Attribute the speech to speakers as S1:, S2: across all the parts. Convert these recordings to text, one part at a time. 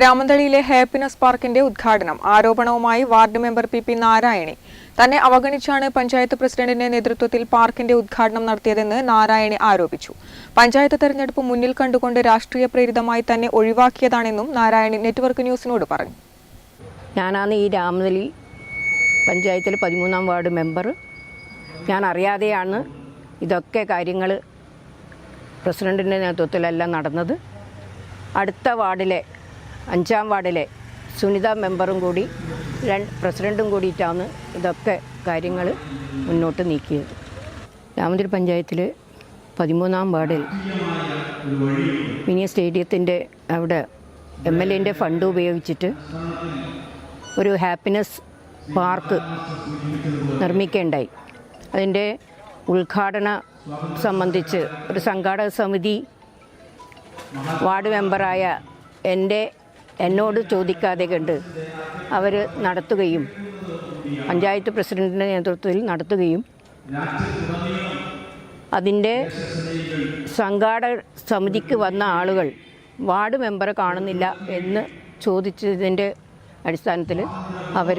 S1: രാമന്തളിയിലെ happiness പാർക്കിന്റെ ഉദ്ഘാടനം. ആരോപണവുമായി ward member P P Narayani. തന്നെ അവഗണിച്ചാണ് പഞ്ചായത്ത് പ്രസിഡന്റിന്റെ നേതൃത്വത്തിൽ പാർക്കിന്റെ ഉദ്ഘാടനം നടത്തിയതെന്ന് നാരായണി ആരോപിച്ചു. പഞ്ചായത്ത് തെരഞ്ഞെടുപ്പ് മുന്നിൽ കണ്ടുകൊണ്ട് രാഷ്ട്രീയ പ്രേരിതമായി തന്നെ ഒഴിവാക്കിയതാണെന്നും നാരായണി നെറ്റ്വർക്ക് ന്യൂസിനോട് പറഞ്ഞു.
S2: ഞാനാണ് ഈ രാമന്തളി പഞ്ചായത്തിലെ പതിമൂന്നാം വാർഡ് മെമ്പർ. ഞാൻ അറിയാതെയാണ് ഇതൊക്കെ കാര്യങ്ങൾ പ്രസിഡന്റിന്റെ നേതൃത്വത്തിലെല്ലാം നടന്നത്. അടുത്ത വാർഡിലെ അഞ്ചാം വാർഡിലെ സുനിത മെമ്പറും കൂടി രണ്ട് പ്രസിഡന്റും കൂടിയിട്ടാണ് ഇതൊക്കെ കാര്യങ്ങൾ മുന്നോട്ട് നീക്കിയത്. രാമതിരി പഞ്ചായത്തിൽ പതിമൂന്നാം വാർഡിൽ മിനി സ്റ്റേഡിയത്തിന്റെ അവിടെ എം എൽ എന്റെ ഫണ്ട് ഉപയോഗിച്ചിട്ട് ഒരു ഹാപ്പിനെസ് പാർക്ക് നിർമ്മിക്കേണ്ടായി. അതിന്റെ ഉദ്ഘാടന സംബന്ധിച്ച് ഒരു സംഘാടക സമിതി വാർഡ് മെമ്പറായ എന്റെ എന്നോട് ചോദിക്കാതെ കണ്ട് അവർ നടത്തുകയും പഞ്ചായത്ത് പ്രസിഡന്റിന്റെ നേതൃത്വത്തിൽ നടത്തുകയും അതിന്റെ സംഘാടക സമിതിക്ക് വന്ന ആളുകൾ വാർഡ് മെമ്പറെ കാണുന്നില്ല എന്ന് ചോദിച്ചതിന്റെ അടിസ്ഥാനത്തിൽ അവർ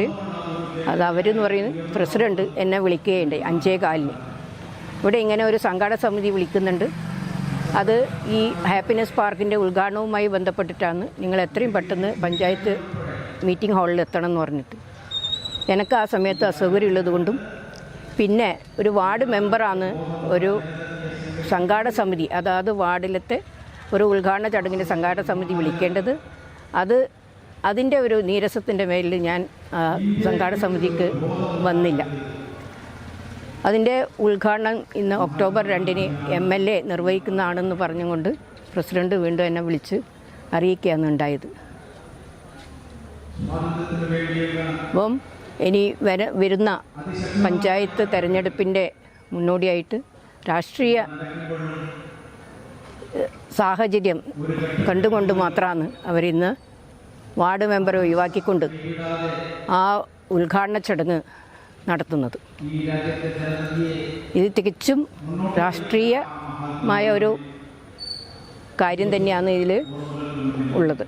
S2: അത് അവരെന്ന് പറയുന്നത് പ്രസിഡന്റ് എന്നെ വിളിക്കുകയുണ്ടായി അഞ്ചേ കാലിന്. ഇവിടെ ഇങ്ങനെ ഒരു സംഘാടക സമിതി വിളിക്കുന്നുണ്ട്. അത് ഈ ഹാപ്പിനെസ് പാർക്കിന്റെ ഉദ്ഘാടനവുമായി ബന്ധപ്പെട്ടിട്ടാണ് നിങ്ങൾ എത്രയും പെട്ടെന്ന് പഞ്ചായത്ത് മീറ്റിംഗ് ഹാളിൽ എത്തണം എന്ന് പറഞ്ഞിട്ട്. എനിക്ക് ആ സമയത്ത് അസൗകര്യമുള്ളത് കൊണ്ടും പിന്നെ ഒരു വാർഡ് മെമ്പറാണ് ഒരു സംഘാടക സമിതി അതായത് വാർഡിലത്തെ ഒരു ഉദ്ഘാടന ചടങ്ങിന്റെ സംഘാടക സമിതി വിളിക്കേണ്ടത്. അത് അതിന്റെ ഒരു നീരസത്തിന്റെ മേലിൽ ഞാൻ സംഘാട സമിതിക്ക് വന്നില്ല. അതിന്റെ ഉദ്ഘാടനം ഇന്ന് ഒക്ടോബർ രണ്ടിന് എം എൽ എ നിർവഹിക്കുന്നതാണെന്ന് പറഞ്ഞുകൊണ്ട് പ്രസിഡന്റ് വീണ്ടും എന്നെ വിളിച്ച് അറിയിക്കുകയാണ് ഉണ്ടായത്. അപ്പം ഇനി വര വരുന്ന പഞ്ചായത്ത് തെരഞ്ഞെടുപ്പിന്റെ മുന്നോടിയായിട്ട് രാഷ്ട്രീയ സാഹചര്യം കണ്ടുകൊണ്ട് മാത്രമാണ് അവരിന്ന് വാർഡ് മെമ്പറെ ഒഴിവാക്കിക്കൊണ്ട് ആ ഉദ്ഘാടന ചടങ്ങ് നടത്തുന്നത്. ഇത് തികച്ചും രാഷ്ട്രീയമായ ഒരു കാര്യം തന്നെയാണ് ഇതിൽ ഉള്ളത്.